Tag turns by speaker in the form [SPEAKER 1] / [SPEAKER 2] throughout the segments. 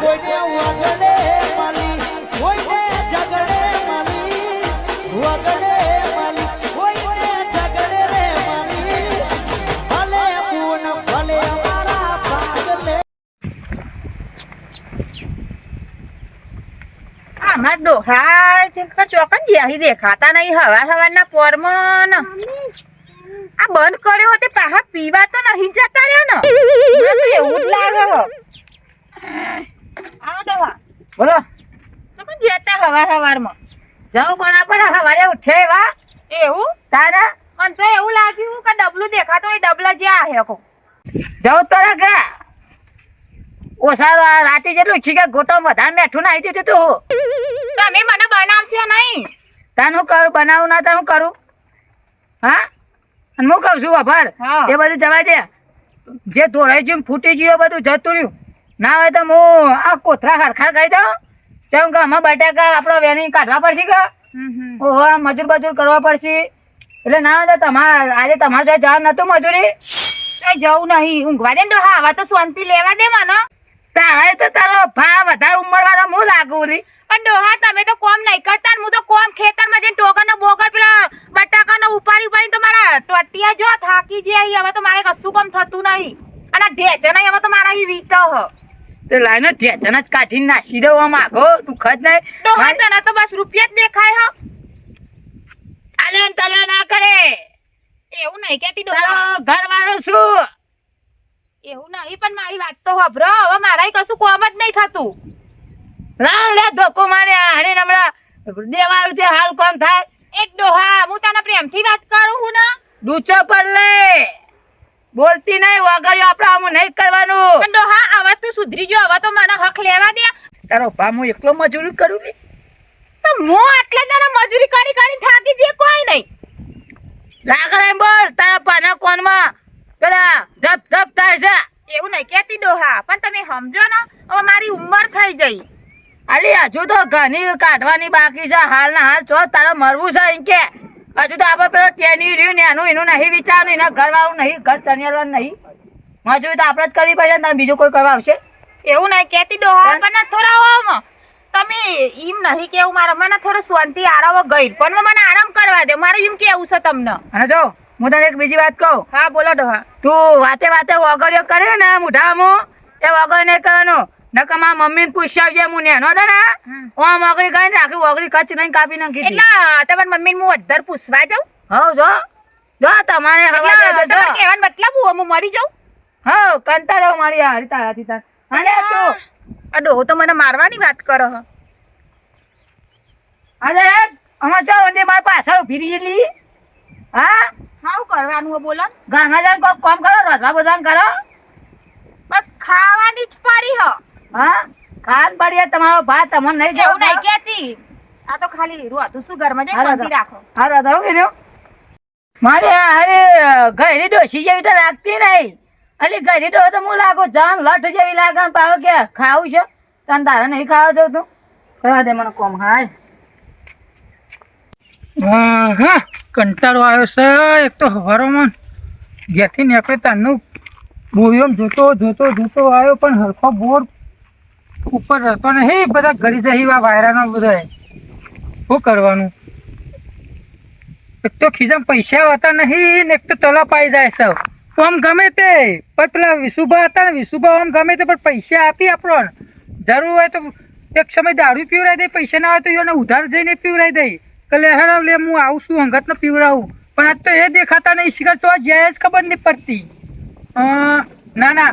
[SPEAKER 1] કોઈને વગડે માલી, કોઈને ઝગડે માલી, વગડે
[SPEAKER 2] આમાં ડોહા છે કે ચોકન જ્યાંથી દેખાતા નહીં, હવાર હવારના પોરમાં આ બંધ કર્યો હોતે પાહા પીવા તો નહીં જતા રહ્યો ને. એવું લાગે હો આ
[SPEAKER 3] બોલો.
[SPEAKER 2] તમે પણ જતા હવાર હવારમાં.
[SPEAKER 3] જાઉં પણ આપણે સવારે ઉઠે એવા.
[SPEAKER 2] એવું?
[SPEAKER 3] તારા?
[SPEAKER 2] મને તો એવું લાગ્યું કે ડબલું દેખાતો એ ડબલા જ્યાં હે કો
[SPEAKER 3] જાઉં તો રે કે ઓસારો આ રાતે જેટલું છે કે ગોટો વધારે મેઠું નાઈ દીધું તું
[SPEAKER 2] તમે મને બનાવશો નહીં.
[SPEAKER 3] તાન હું કરું? બનાવું ના તો હું કરું? હા? અને હું કહું છું અભર. એ બધું જવા દે. જે ધોળાઈ ગયું ફૂટી ગયું બધું જતું રહ્યું. ના હોય તો હું આ કોથરા ખડખાડ કરી દઉં કેમ કે આમાં બટાકા આપણો વેની કાઢવા પડશે કે? ઓહો મજૂર બજૂર કરવા પડશે. એટલે ના હોય તો તમારે આજે તમારે જોડે જવાનું નતું મજૂરી?
[SPEAKER 2] કઈ જવું નહીં ઊંઘવા દે ને આવા તો શાંતિ લેવા દે મને.
[SPEAKER 3] તારે તો તારો ભા વધારે ઉંમર વાળો હું લાગુ રી.
[SPEAKER 2] પણ ડોહા તમે તો કોમ નહીં કરતા હું તો કોમ ખેતરમાં જઈને ટોકરનો બોગર પેલા બટાકાનો ઉપાડી ઉપાડી તો મારા ટોટિયા જો થાકી જાય હવે તો મારે કશું કામ થતું નહીં. અને ઢેચે નહીં હવે તો મારા અહીં વીતો હ.
[SPEAKER 3] તો લાઈને જ કાઢીને નાસી દેવા માંગો આગો દુઃખ જ નહીં.
[SPEAKER 2] ડોહા તને તો બસ રૂપિયા જ દેખાય હ.
[SPEAKER 3] આલે તલે ના કરે.
[SPEAKER 2] એવું નહીં કેતી ડોહા
[SPEAKER 3] ઘર વાળો શું?
[SPEAKER 2] એવું નહીં પણ મારી વાત તો હોભરો હવે મારાય કશું કોમ જ નહીં થતું.
[SPEAKER 3] લા લે ધોકો મારે હારી નમડા દેવાળું તે હાલ કોમ થાય.
[SPEAKER 2] એક ડોહા હું તને પ્રેમથી વાત કરું હું ને?
[SPEAKER 3] ડૂચો પર લે. બોલતી નહીં વગર આપણે આમ નહીં કરવાનું.
[SPEAKER 2] ડોહા સુધરી જો હવે તો મને હક લેવા દે.
[SPEAKER 3] તારો હું એકલો મજૂરી કરું લે
[SPEAKER 2] તો હું આટલા દાડા મજૂરી કરી કરી થાકી જે કોઈ નહીં.
[SPEAKER 3] લાગરે બોલ તારા પાના કોનમાં? પેલા ધપ ધપ થાય છે.
[SPEAKER 2] એવું નહીં કેતી ડોહા પણ તમે સમજો ને હવે મારી ઉંમર થઈ જઈ.
[SPEAKER 3] અલી હજુ તો ઘણી કાઢવાની બાકી છે. હાલ ના હાલ ચો તારે મરવું છે એમ કે. હજુ તો આપણે પેલો ટેની રહ્યું ને એનું એનું નહીં વિચારનું એના ઘરવાળું નહીં ઘર ચનિયાવાનું નહીં. મજૂરી તો આપણે જ કરવી પડશે ને બીજું કોઈ કરવા આવશે?
[SPEAKER 2] એવું નહીં કેતી ડોહા
[SPEAKER 3] પણ-
[SPEAKER 2] થોડા આમ તમે એમ નહીં કેવું મારા મને થોડું શાંતિ આરામ ગઈ. પણ મને આરામ કરવા દે. મારે એમ કેવું છે તમને?
[SPEAKER 3] અને જો હું તને એક બીજી વાત કહું.
[SPEAKER 2] હા બોલો ડોહા
[SPEAKER 3] તું વાતે વાતે વગડ્યો કરે ને મુઢામાં એ વગર નહીં કરવાનું. નકર મારા મમ્મીને પૂછ્યા આવજે હું નેનો દે ને. ઓમ ઓગળી ગઈ ને આખી ઓગળી કચ્છ નહીં કાપી નાખી.
[SPEAKER 2] એટલે તમારી મમ્મીને હું અધર પૂછવા જાઉં?
[SPEAKER 3] હા જો. જો તમારે હવા દે તો.
[SPEAKER 2] મતલબ હું મરી જાઉં?
[SPEAKER 3] હઉ કંટાળો મારી હારી તારાથી તાર અને તો
[SPEAKER 2] આ ડોહો તો મને મારવાની વાત કરો હ.
[SPEAKER 3] અરે અમાર જો ઊંધી માર પાછળ ફીરી લી હા?
[SPEAKER 2] હાઉ કરવાનું બોલો
[SPEAKER 3] ગાંગા જઈને કામ કરો રોજવા બધાન કરો.
[SPEAKER 2] બસ ખાવાની જ પડી હ.
[SPEAKER 3] હા? ખાન પડી તમારો ભાત તમને નહીં
[SPEAKER 2] જેવું નહીં કેતી આ તો ખાલી રોતું શું ઘરમાં
[SPEAKER 3] જઈ
[SPEAKER 2] શાંતિ રાખો.
[SPEAKER 3] હા ધરો કે મારે અરે ઘરે ડોસી જેવી તો રાખતી નહીં. અલી ઘરે ડો તો હું લાગુ જાન લઠ જેવી લાગે પાવ કે ખાવું છે? તને તારે નહીં ખાવા જવું તું? કરવા દે મને કોમ, હાય.
[SPEAKER 4] હા કંટાળો આવ્યો છે, એક તો હવારોમાં ઘેરથી નીકળે તારનું બોરિયોમ જોતો જોતો જોતો આવ્યો, પણ હરખો બોર ઉપર રહેતો નહીં. બધા ઘરી જઈ વા વાયરાનો બધા શું કરવાનું? એક તો ખીજામાં પૈસા હોતા નહીં, ને એક તો તલા પાઈ જાય છે આમ ગમે તે, પણ પેલા વિસુભા હતા ને વિસુભા આમ ગમે તે, પણ પૈસા આપી આપણો જરૂર હોય તો એક સમય દારૂ પીવડાવી દે, પૈસા ના હોય તો એને ઉધાર જઈને પીવડાવી દઈ કે લે હરાવ લે, હું આવું છું અંગતને પીવડાવું. પણ આજ તો એ દેખાતા નહીં, શિખર તો જ્યાં જ ખબર નહીં પડતી. ના ના.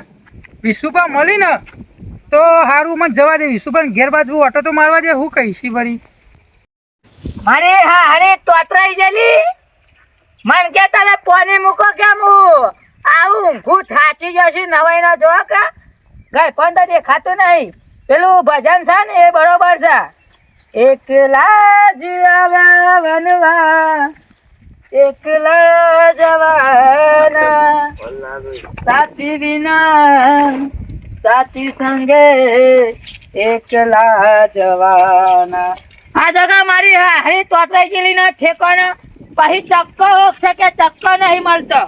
[SPEAKER 4] વિસુભા મળી ને, તો સારું મને જવા દે. વિસુભાઈ ઘેર બાજુ ઓટો તો મારવા દે, હું કહીશ વળી.
[SPEAKER 3] મારે હા અરે તોતરાઈ જેલી મન કે તમે પોની મૂકો કે હું? આવું ઊંઘું થાચી જશે, નવાઈ ના જો કે. ગાય પણ તો દેખાતું નહીં. પેલું ભજન છે ને, એ બરોબર છે. એકલા જીવા વનવા, એકલા જવાના સાથી વિના, સાથી સંગે એકલા જવાના આ જગા મારી હારી તોતરાઈ ગયેલી ના ઠેકાણા પછી ચક્કો છે કે ચક્કો નહીં મળતો?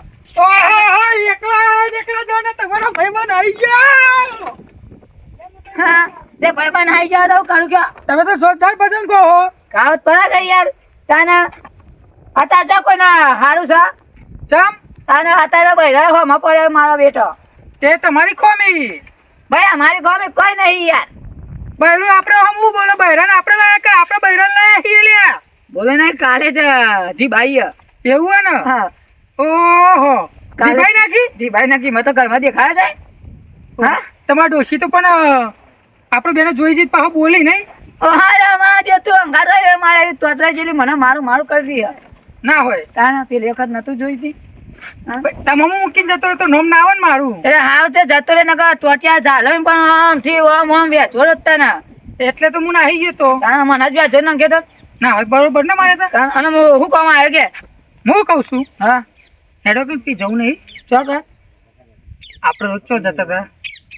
[SPEAKER 3] ભાઈ
[SPEAKER 4] તમે તો જોરદાર ભજન કહો
[SPEAKER 3] કાવત પડા ગઈ યાર. તાને હતા જો કોઈના હારું છે
[SPEAKER 4] ચમ?
[SPEAKER 3] તાને અત્યારે બૈરા હોમાં પડે મારો બેટો.
[SPEAKER 4] તે તમારી ખોમી.
[SPEAKER 3] ભાઈ અમારી ખોમી કોઈ નહીં યાર.
[SPEAKER 4] બૈરું આપણે હમવું બોલો? બૈરાને આપણે લાયા કે આપણે બૈરાને લાયા લ્યા?
[SPEAKER 3] બોલે નહીં કાલે જ ધીભાઈ
[SPEAKER 4] એવું હે ને?
[SPEAKER 3] હા.
[SPEAKER 4] ઓહો! દીભાઈ નાખી?
[SPEAKER 3] ધીભાઈ નાખી. મેં તો ઘરમાં દેખાયા જાય હા?
[SPEAKER 4] તમારા ડોશી તો પણ આપણે બેને જોઈ જઈ પાછો બોલી નહીં.
[SPEAKER 3] ઓ હારા માં જે તું એ મારે તોતરા જેલી મને મારું મારું કરી દી
[SPEAKER 4] ના હોય.
[SPEAKER 3] તાના પેલી વખત નતું જોઈતી. હા?
[SPEAKER 4] તમે મૂકીને જતો તો નોમ ના આવે ને મારું?
[SPEAKER 3] એટલે હાવ તે જતો રે નગર ટોટિયા ઝાલો પણ પણ આમથી ઓમ ઓમ વેચો જ
[SPEAKER 4] એટલે તો હું નાહી ગયો તો.
[SPEAKER 3] તાને મને જ વેચો નાખ્યો તો.
[SPEAKER 4] ના હોય બરોબર ને મારે તો?
[SPEAKER 3] અને હું કામ આવ્યો કે?
[SPEAKER 4] હું કહું છું.
[SPEAKER 3] હા?
[SPEAKER 4] હેડો કે પી જવું નહીં.
[SPEAKER 3] ચોકર
[SPEAKER 4] આપણે રોજ ચો જતા હતા.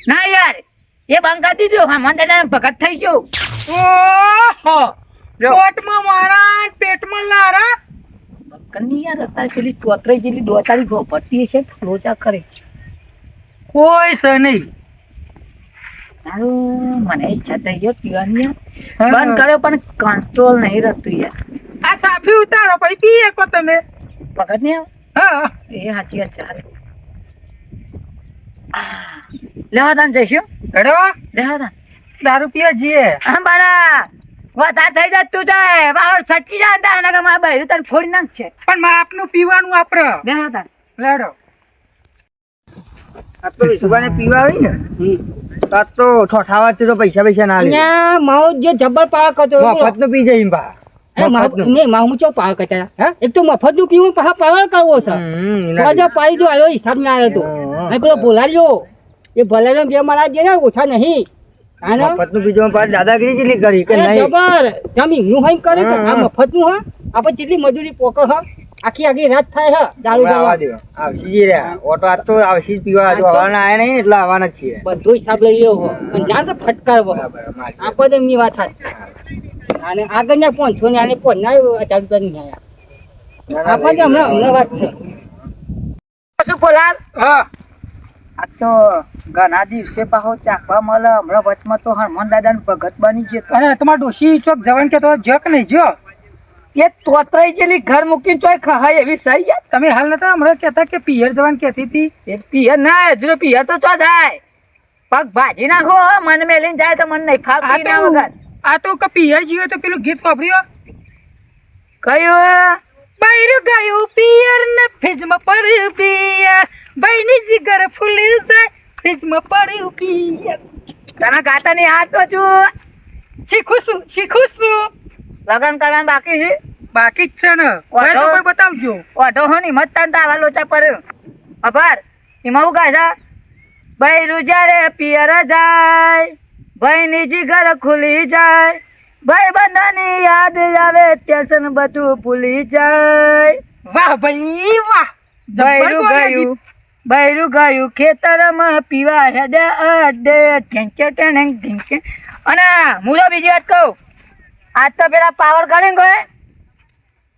[SPEAKER 3] ના યાર એ બંકા દીધો. હા મને તને ભગત થઈ ગયો.
[SPEAKER 4] ઓહો! કોટમાં મારા પેટમાં લારા.
[SPEAKER 3] કન્ની યાર હતા પેલી તોતરાઈ જેટલી દોતારી ગોપડતી છે રોજા કરે.
[SPEAKER 4] કોઈ છે નહીં.
[SPEAKER 3] તારું મને ઈચ્છા થઈ ગયો પીવાની. બંધ કર્યો પણ કંટ્રોલ નહીં રહેતું યાર.
[SPEAKER 4] આ સાફી ઉતારો પછી પીએ કો તમે.
[SPEAKER 3] ભગત નહીં
[SPEAKER 4] હા
[SPEAKER 3] એ સાચી વાત ચાલે લેવા તાન જઈશું.
[SPEAKER 4] હેડો
[SPEAKER 3] લેવા તાન
[SPEAKER 4] દારૂ પીવા જઈએ.
[SPEAKER 3] હા બાળા. વધાર થઈ જાય તું જાય. બાવર છટકી જાય તા અને મારા બહેરું તને ફોડી નાખશે
[SPEAKER 4] પણ માપનું પીવાનું વાપરો
[SPEAKER 3] લેવા તાન
[SPEAKER 4] લેડો.
[SPEAKER 5] આ તો પીવા આવી ને. તો આ તો ઠોઠાવા તો પૈસા પૈસા ના લે
[SPEAKER 6] જે જબર પાક હતો
[SPEAKER 5] મફતનું પી જાય બા.
[SPEAKER 6] અરે મારો-
[SPEAKER 5] મફતનું.
[SPEAKER 6] નહીં મારું ચો હતા એક તો મફતનું પીવું પાછા પાવર કરવો છે.
[SPEAKER 5] હમ,
[SPEAKER 6] પાડી દો હિસાબ ના આવ્યો તો. અને પેલો ભોલાડ્યો એ ભોલાડ્યો બે મારા ને ઓછા નહીં.
[SPEAKER 5] મફતનું પીજો પાછી દાદાગીરી કરી કે નહીં?
[SPEAKER 6] જબર જમી હું હઈ કરે કે આ મફતનું હા આપણે જેટલી મજૂરી પોકો હ. આખી આખી રાત થાય હ દારૂ
[SPEAKER 5] આવવા દે આવશી જ રહ્યા ઓટો આજ તો આવશી જ પીવા. જો આવવાના આયા નહીં એટલે આવવાના જ છીએ.
[SPEAKER 6] બધો હિસાબ લઈ લેવો. હો પણ જાણ તો ફટકારવો. આ પદ એમની વાત હતી અને આગળ ને પાંચસો ને? આને પહોંચ ના હજાર રૂપિયા નહીં આયા.
[SPEAKER 5] ના, ના,
[SPEAKER 6] હમણાં હમણાં વાત છે.
[SPEAKER 3] શું બોલાલ
[SPEAKER 4] હા.
[SPEAKER 3] આ તો ઘણા દિવસે પાહો ચાખવા મળે. હમણાં વચમાં તો હનુમાન દાદા ભગત બની ગયો
[SPEAKER 4] અને તમારા ડોશી ચોક જવાન કે તો જક નહીં જો
[SPEAKER 3] એ તોતરાઈ ગયેલી ઘર મૂકીને ચોય ખહાય એવી સહી યાર.
[SPEAKER 4] તમે હાલ નતા હમણાં કહેતા કે પિયર જવાન કહેતી હતી?
[SPEAKER 3] એ પિયર ના હજુ પિયર તો ચો જાય. પગ ભાજી નાખો મન મેલીને જાય તો મને નહીં ફાવતી ના વગર
[SPEAKER 4] આ તો કે પિયર જીવો તો પેલું ગીત વાપર્યો
[SPEAKER 3] કયું?
[SPEAKER 4] બૈર ગયું પિયર ને ફ્રીજમાં પડ્યું પિયર. બૈની જીગર ફૂલી જાય ફ્રીજમાં પડ્યું પિયર.
[SPEAKER 3] તને ગાતા નહીં આ તો છું
[SPEAKER 4] શીખું છું શીખું છું.
[SPEAKER 3] લગન કરવાનું બાકી છે?
[SPEAKER 4] બાકી જ છે ને. ઓઢો તો બતાવજો.
[SPEAKER 3] ઓઢો હો ની મત તન તાવા લોચા પર અભાર એમાં હું કહે છે બૈરું જ્યારે પિયર જાય. ભાઈની જીગર ખુલી જાય. ભાઈ બંધાની યાદ આવે ટેન્શન બધું ભૂલી જાય.
[SPEAKER 4] વાહ ભાઈ વાહ.
[SPEAKER 3] બૈરું ગયું. બૈરું ગયું ખેતરમાં પીવા હેડે અડે. ઢેંકે ટેણે ઢેંકે અને હું તો બીજી વાત કહું. આજ તો પેલા પાવર કરીને ગયો.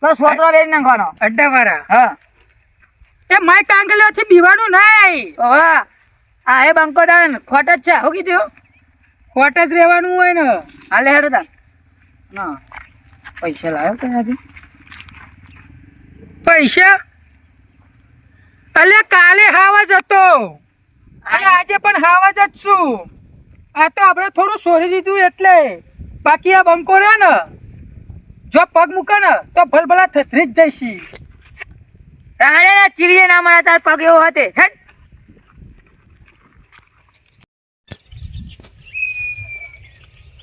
[SPEAKER 3] તો સોતરો વેચી નાખવાનો.
[SPEAKER 4] ગણો અડ્ડા વાળા
[SPEAKER 3] હા.
[SPEAKER 4] એ માય ટાંગલ્યોથી બીવાનું નહીં.
[SPEAKER 3] હા. આ એ બંકો દાન ખોટ જ છે. હું કીધું?
[SPEAKER 4] ખોટ જ રહેવાનું હોય ને.
[SPEAKER 3] હાલે હેડો તાન ના પૈસા લાવ્યો તો આજે?
[SPEAKER 4] પૈસા? અલે કાલે હાવા જતો અને આજે પણ હાવા જ જ છું. આ તો આપણે થોડું સોરી દીધું એટલે. બાકી આ બંકો રહ્યો ને, જો પગ મૂકે ને, તો ભલભલા થથરી જ જઈશી.
[SPEAKER 3] અરે ના ચીરીએ ના મળે, તાર પગ એવો હતે.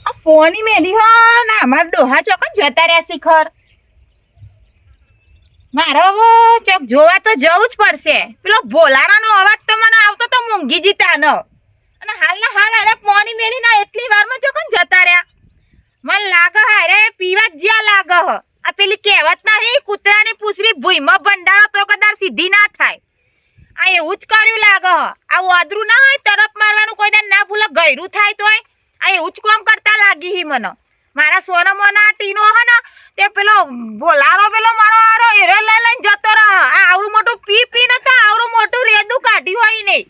[SPEAKER 2] આ મેલી હો, ના અમાર ડોહા ચોક જતા રહ્યા શિખર. મારે ચોક જોવા તો જવું જ પડશે. પેલો ભોલારાનો અવાજ તો મને આવતો તો મૂંગી જીતાનો. અને હાલના હાલ ભૂઈમાં ભંડારો તો કદાચ સીધી ના થાય. આ એ ઉચકાર્યું લાગે. આવું આદરું ના હોય, તરફ મારવાનું કોઈ દાન ના ભૂલે, ગયરું થાય તો આ એ ઉચકોમ કરતા લાગી હી મને. મારા સોનો મોના ટીનો હે ને, તે પેલો બોલારો, પેલો મારો આરો, એરો લઈ લઈને જતો રહે. આ આવડું મોટું પી પી ન તો આવડું મોટું રેદું કાઢ્યું હોય નહીં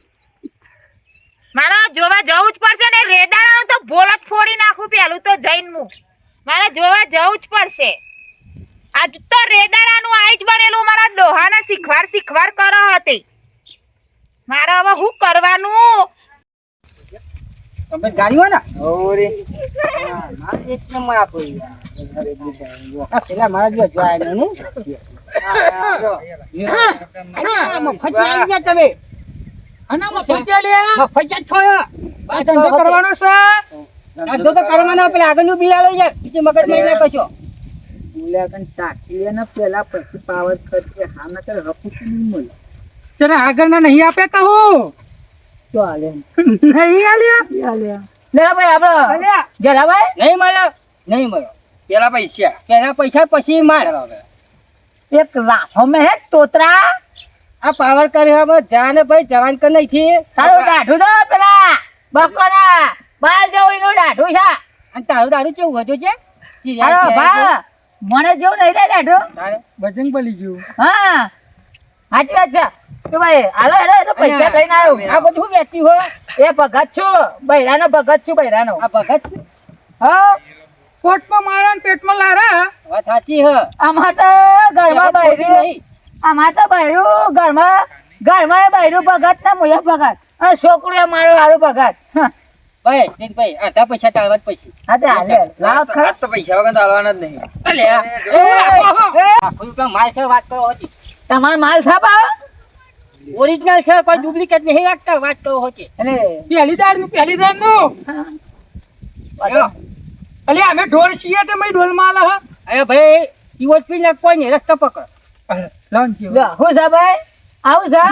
[SPEAKER 2] મારા જોવા જવું જ પડશે ને રેદારાનું તો ભોલ ફોડી
[SPEAKER 6] નાખું પેલું તો
[SPEAKER 5] જઈને
[SPEAKER 6] હું મારે જોવા જવું જ પડશે. આજ તો રેદાડાનું આઈ જ બનેલું મારા દોહાના શીખવાર શીખવાર કરો હતી. મારે હવે હું કરવાનું? તમે
[SPEAKER 4] ગાડી હોય ઓરે. એક
[SPEAKER 6] નંબર આપો પેલા મારા જો જોયા નહીં
[SPEAKER 4] મફત તમે. અને મફત લ્યા કરવાનો છે?
[SPEAKER 6] ધંધો તો કરવાનો પેલા આગળનું બિલ આવે છે બીજી મગજ મહિના કશો.
[SPEAKER 3] મુલાકાત ચાખી લે ને પેલા પછી પાવર કરશે હા ના કરે રફુકી નહીં મળે
[SPEAKER 4] તને આગળના નહીં આપે કહું
[SPEAKER 3] તો હાલે
[SPEAKER 4] નહીં આલ્યા?
[SPEAKER 3] લે ભાઈ આપડે
[SPEAKER 4] આલ્યા?
[SPEAKER 3] ગેલા ભાઈ.
[SPEAKER 6] નહીં મળે નહીં મળે
[SPEAKER 5] પેલા પૈસા.
[SPEAKER 6] પેલા પૈસા પછી માર.
[SPEAKER 3] એક લાફો મેં હે તોતરા.
[SPEAKER 6] આ પાવર કર્યો જાને ભાઈ જવાન કર નહીં થી
[SPEAKER 3] તારું દાઢું દો પેલા. બકોના બાલ જવું એનું દાઢું છે.
[SPEAKER 6] અને તારું દાઢું કેવું હજુ છે?
[SPEAKER 3] તારો ભા મને જેવું નહીં લે
[SPEAKER 6] તારે
[SPEAKER 4] બજરંગ બલી જેવું.
[SPEAKER 3] હા. સાચી વાત છે. તો ભાઈ હાલો હેલો એ તો પૈસા લઈને આવ્યો.
[SPEAKER 6] આ બધું વેચ્યું હો
[SPEAKER 3] એ ભગત છું. બૈરાનો ભગત છું બૈરાનો.
[SPEAKER 6] આ ભગત છે.
[SPEAKER 3] હા?
[SPEAKER 4] પોટમાં મારા ને પેટમાં લારા?
[SPEAKER 6] વાત સાચી હ.
[SPEAKER 3] આમાં તો ઘરમાં બૈરું આમાં તો બૈરું ઘરમાં ઘરમાં એ બૈરું ભગત ને મુયા ભગત. અને છોકરું એ મારો હારું ભગત.
[SPEAKER 6] ભાઈ તીન ભાઈ આધા પૈસા તારવા જ પછી.
[SPEAKER 3] હા હાલે. લાવ ખરો.
[SPEAKER 5] તો પૈસા વગર તો જ નહીં.
[SPEAKER 6] અલ્યા
[SPEAKER 3] એ, એ,
[SPEAKER 6] માલ છે વાત કરો હતી
[SPEAKER 3] તમારો માલ
[SPEAKER 6] ઓરિજિનલ છે કોઈ ડુપ્લિકેટ નહીં રાખતા વાત કરો હતી
[SPEAKER 3] એટલે
[SPEAKER 4] પહેલી દારનું પહેલી નું અલે અમે ઢોર છીએ તે ઢોલ માલ
[SPEAKER 6] અરે ભાઈ ઈવોજ પી ને કોઈ નહીં રસ્તો પકડ.
[SPEAKER 4] હા લોન
[SPEAKER 3] લો, હું ભાઈ? આવું છે?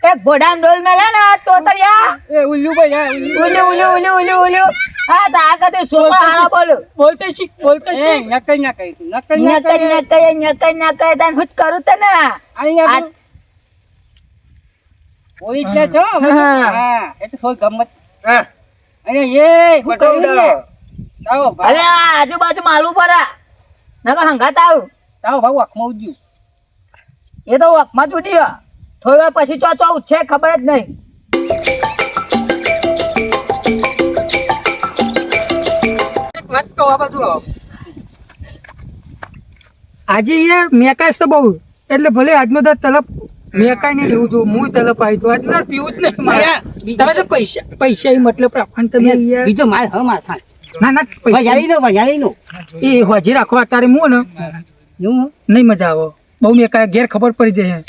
[SPEAKER 3] એક ગોડામ ડોલ મેલે ને તો તળિયા
[SPEAKER 6] એ ઉલ્લુ ભાઈ ઉલ્લુ
[SPEAKER 3] ઉલ્યું ઉલ્યું ઉલ્યું ઉલ્યું ઉલ્યું હા તો આ કદું સોપા હારા બોલું.
[SPEAKER 4] બોલતે શીખ બોલતે શીખ.
[SPEAKER 6] નકલ ના કરી તું નકલ ના
[SPEAKER 3] નકઈ
[SPEAKER 6] કરી
[SPEAKER 3] નકઈ નકઈ નકઈ તને હું કરું તને.
[SPEAKER 6] અહીંયા
[SPEAKER 3] આ-
[SPEAKER 6] છે હો.
[SPEAKER 3] હા.
[SPEAKER 6] હા એ તો સોય ગમત.
[SPEAKER 5] હા.
[SPEAKER 6] અને એ હું કહું ને તારો?
[SPEAKER 3] અલે આજુબાજુ માલવું પડે નકર હંગાત આવું.
[SPEAKER 6] તારો ભાઈ આંખમાં ઉજ્યું
[SPEAKER 3] એ તો વકમાં તૂટી ગયો. થોડી વાર પછી ચો ચો ઉઠશે ખબર જ નહીં.
[SPEAKER 4] વાત કહો આ બધું આજે યાર મેકાશ તો બહુ. એટલે ભલે આજનો તો તલપ મેકાય ને લેવું છું હું તલપ આવી છું આજનો તો પીવું જ નહીં મારે. તમે તો પૈસા પૈસા એ મતલબ રાખવાનું તમે યાર.
[SPEAKER 6] બીજો માલ હ માર થાય.
[SPEAKER 4] ના ના પૈસા.
[SPEAKER 6] નો વજાલી નો
[SPEAKER 4] એ હોજી રાખો અત્યારે હું ને?
[SPEAKER 6] હું
[SPEAKER 4] નહીં મજા આવે. બહુ કયા ઘેર ખબર પડી જાય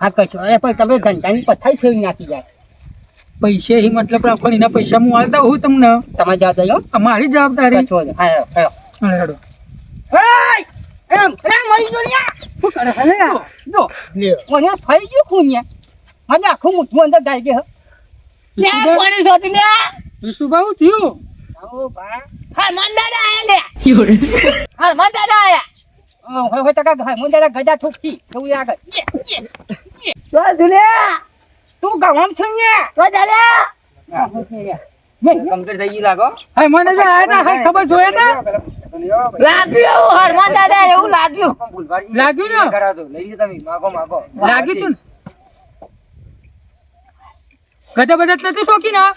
[SPEAKER 6] હા. કશું અરે પણ તમે ધંધાની પથાઈ ફેરવી નાખી જાય
[SPEAKER 4] પૈસે ઈ મતલબ રાખો એના પૈસા હું આલતા હું તમને?
[SPEAKER 6] તમે જવાબદારી હો.
[SPEAKER 4] આ મારી જવાબદારી?
[SPEAKER 6] છો. હા હેડો, હેડો. મરી ગયો લ્યા. શું કરે છે જો, મને ગયું. મને આખું મૂઠું અંદર દે હો.
[SPEAKER 3] ક્યાં લે
[SPEAKER 4] વિશુભા, હું થયું?
[SPEAKER 3] હા. દાદા આયા લે હરમાન દાદા આયા.
[SPEAKER 6] હોય ગજા થૂકતી. એવું આગળ. યે, યે.
[SPEAKER 3] તો દુનિયા
[SPEAKER 6] તું ગવામ છો ન્યા.
[SPEAKER 3] તો ચાલે
[SPEAKER 6] આ, હું છે લ્યા. યે, યે.
[SPEAKER 5] કમ્પ્લીટ થઈ ગઈ લાગો
[SPEAKER 4] હા મને તો આ ના ખબર જોઈએ ને
[SPEAKER 3] લાગ્યું હરમાન દાદા એવું લાગ્યું
[SPEAKER 4] લાગ્યું ને?
[SPEAKER 5] કરાવતો લઈ તમે માગો માગો
[SPEAKER 4] લાગ્યું તું ને ગધા બધા નથી શોખી ના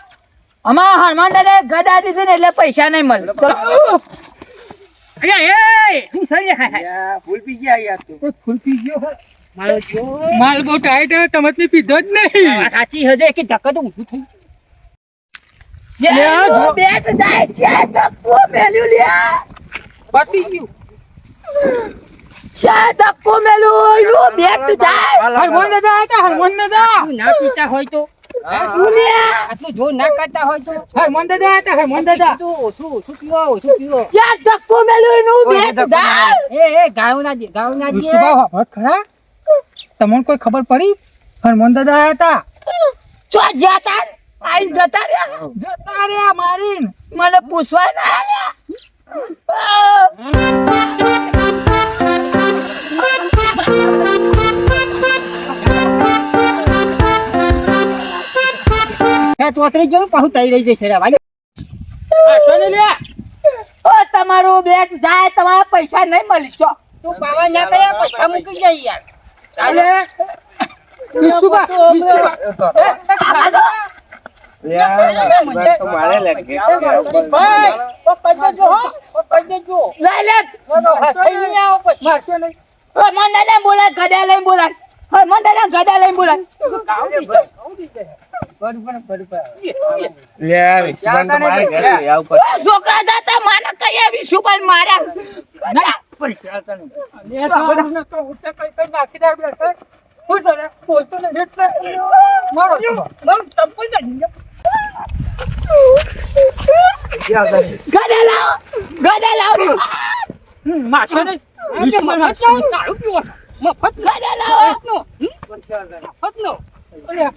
[SPEAKER 3] અમાર હરમાન દાદા ગદા દીધી ને એટલે પૈસા નહીં મળે
[SPEAKER 6] અલ્યા! શું છે લ્યા? હાય,
[SPEAKER 5] ફૂલ પી ગયા યાર તું
[SPEAKER 4] ફૂલ પી ગયો હે. માલ બહુ ટાઈટ હે તમે તો પીધો જ નહીં
[SPEAKER 6] સાચી હજુ એક ધક્કા તો ઊભું થઈ ગયું.
[SPEAKER 4] લે આ જો.
[SPEAKER 3] બેટ જાય છે ધક્કો મેલ્યું લ્યા
[SPEAKER 4] પતી ગયું
[SPEAKER 3] છે ધક્કો મેલ્યું બેટ જાય
[SPEAKER 4] હરમોન દાદા હતા હરમોન દાદા
[SPEAKER 6] તું ના પીતા હોય તો આટલું જોર ના કરતા હોય તો.
[SPEAKER 4] હરમોન દાદા હતા હરમોન દાદા.
[SPEAKER 6] તું ઓછું ઓછું પીવો ઓછું પીવો
[SPEAKER 3] છે ધક્કો મેલ્યું એનું બેટ જાય
[SPEAKER 6] એ એ ગાયો ના દે ગાયો ના દે.
[SPEAKER 4] વિશુભા વાપરત ખરા તમને કોઈ ખબર પડી? હરમોન દાદા આયા હતા.
[SPEAKER 3] ચો જતા આઈ જતા રહ્યા.
[SPEAKER 4] જતા રહ્યા મારીન.
[SPEAKER 3] મને પૂછવા ના આવ્યા.
[SPEAKER 6] હે તોતરી જેવું પાછું તઈ રહી જશે રે ભાઈ
[SPEAKER 4] પાછો ને લ્યા
[SPEAKER 3] ઓ તમારું બેટ જાય તમારા પૈસા નહીં મળી ચો
[SPEAKER 6] તું પાવા ના કયા પૈસા મૂકી જાય યાર
[SPEAKER 4] ચાલે
[SPEAKER 6] પૈસા જો
[SPEAKER 3] લઈ લે
[SPEAKER 6] થઈ
[SPEAKER 3] મન તારા ગદા લઈને બોલાય. છોકરા જાતા માને કઈ આવી શું પણ મારા
[SPEAKER 4] લે તો આને તો ઊંચે કઈ કઈ નાખી દે બેટા. હું છે. ને, છો.
[SPEAKER 3] ગદા લાવો. ગદા લાવો
[SPEAKER 4] અરે,